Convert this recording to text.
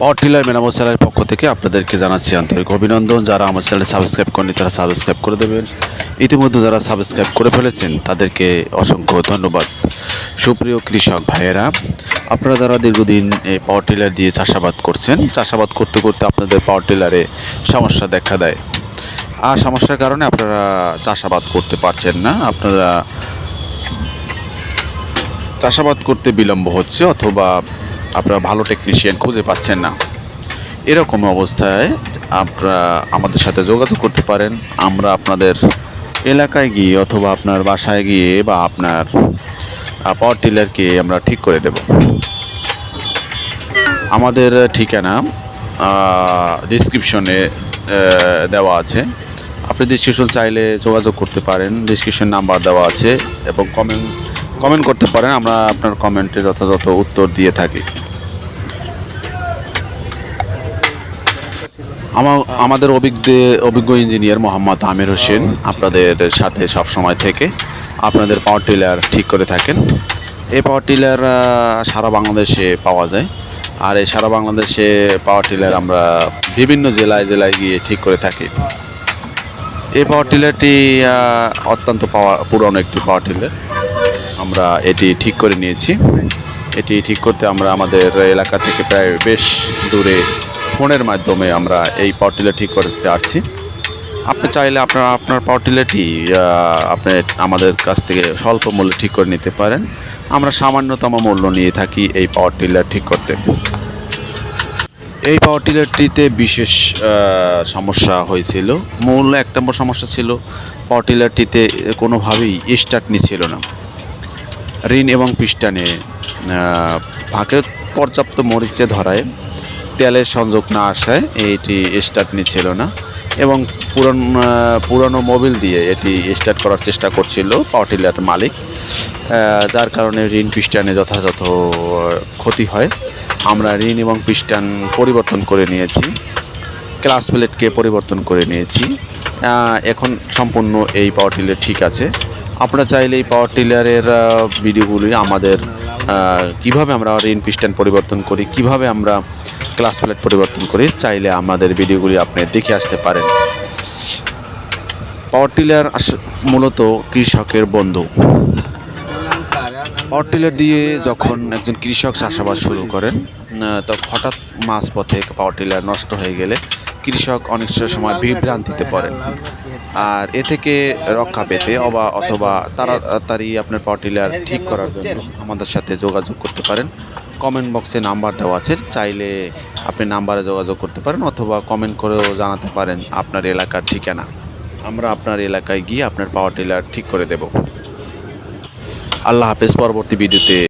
Power tiller মেরামত চ্যানেলের পক্ষ থেকে আপনাদেরকে জানাচ্ছি আন্তরিক অভিনন্দন। যারা আমার চ্যানেল সাবস্ক্রাইব করেনি তারা সাবস্ক্রাইব করে দেবেন। ইতিমধ্যে যারা সাবস্ক্রাইব করে ফেলেছেন, তাদেরকে অসংখ্য ধন্যবাদ। সুপ্রিয় কৃষক ভাইয়েরা, আপনারা যারা দীর্ঘদিন এই পাওয়ার টিলার দিয়ে চাষাবাদ করছেন, চাষাবাদ করতে করতে আপনাদের পাওয়ার টিলারে সমস্যা দেখা দেয়। আর সমস্যার কারণে আপনারা চাষাবাদ করতে পারছেন না। আপনারা চাষাবাদ করতে বিলম্ব হচ্ছে অথবা আপনারা ভালো টেকনিশিয়ান খুঁজে পাচ্ছেন না। এরকম অবস্থায় আপনারা আমাদের সাথে যোগাযোগ করতে পারেন। আমরা আপনাদের এলাকায় গিয়ে অথবা আপনার বাসায় গিয়ে বা আপনার পাওয়ার টিলারকে আমরা ঠিক করে দেব। আমাদের ঠিকানা ডিসক্রিপশনে দেওয়া আছে। আপনি ডিসক্রিপশন চাইলে যোগাযোগ করতে পারেন। ডিসক্রিপশন নাম্বার দেওয়া আছে এবং কমেন্ট কমেন্ট করতে পারেন, আমরা আপনার কমেন্টে যথাযথ উত্তর দিয়ে থাকি। আমাদের অভিজ্ঞ অভিজ্ঞ ইঞ্জিনিয়ার মোহাম্মদ আমির হোসেন আপনাদের সাথে সব সময় থেকে। আপনাদের পাওয়ার টিলার ঠিক করে থাকেন। এই পাওয়ার টিলার সারা বাংলাদেশে পাওয়া যায়। আর এই সারা বাংলাদেশে পাওয়ার টিলার আমরা বিভিন্ন জেলায় জেলায় গিয়ে ঠিক করে থাকি। এই পাওয়ার টিলারটি অত্যন্ত পাওয়া পুরনো একটি পাওয়ার টিলার আমরা এটি ঠিক করে নিয়েছি। এটি ঠিক করতে আমরা আমাদের এলাকা থেকে প্রায় বেশ দূরে ফোনের মাধ্যমে আমরা এই পাওয়ার টিলার ঠিক করতে আসছি। আপনি চাইলে আপনার আপনার পাওয়ার টিলারটি আপনি আমাদের কাছ থেকে স্বল্প মূল্যে ঠিক করে নিতে পারেন। আমরা সামান্যতম মূল্য নিয়ে থাকি এই পাওয়ার টিলার ঠিক করতে। এই পাওয়ার টিলারটিতে বিশেষ সমস্যা হয়েছিল। মূল এক নম্বর সমস্যা ছিল পাওয়ার টিলারটিতে কোনোভাবেই স্টার্ট নিচ্ছিল না। ঋণ এবং পিস্টানে ফাঁকে পর্যাপ্ত মরিচে ধরায় তেলের সংযোগ না আসায় এটি স্টার্ট নিচ্ছিল না এবং পুরান পুরানো মোবিল দিয়ে এটি স্টার্ট করার চেষ্টা করছিল পাওয়ার টিলার মালিক যার কারণে ঋণ পিস্টানে যথাযথ ক্ষতি হয়। আমরা ঋণ এবং পিস্টান পরিবর্তন করে নিয়েছি, ক্লাস প্লেটকে পরিবর্তন করে নিয়েছি। এখন সম্পূর্ণ এই পাওয়ার টিলার ঠিক আছে। আপনারা চাইলে এই পাওয়ার টিলারের ভিডিওগুলি আমাদের কীভাবে আমরা ঋণ পিস্টান পরিবর্তন করি, কীভাবে আমরা ক্লাস প্লেট পরিবর্তন করি, চাইলে আমাদের ভিডিওগুলি আপনি দেখে আসতে পারেন। পাওয়ার টিলার মূলত কৃষকের বন্ধু। পাওয়ার টিলার দিয়ে যখন একজন কৃষক চাষাবাদ শুরু করেন তখন হঠাৎ মাঝপথে পাওয়ার টিলার নষ্ট হয়ে গেলে কৃষক অনেক সময় বিভ্রান্তিতে পড়েন। আর এ থেকে রক্ষা পেতে অবা অথবা তাড়াতাড়ি আপনার পাওয়ার ঠিক করার জন্য আমাদের সাথে যোগাযোগ করতে পারেন। কমেন্ট বক্সে নাম্বার দেওয়া আছে, চাইলে আপনি নাম্বারে যোগাযোগ করতে পারেন অথবা কমেন্ট করেও জানাতে পারেন আপনার এলাকার ঠিকানা। আমরা আপনার এলাকায় গিয়ে আপনার পাওয়ার টিলার ঠিক করে দেব। আল্লাহ হাফেজ, পরবর্তী ভিডিওতে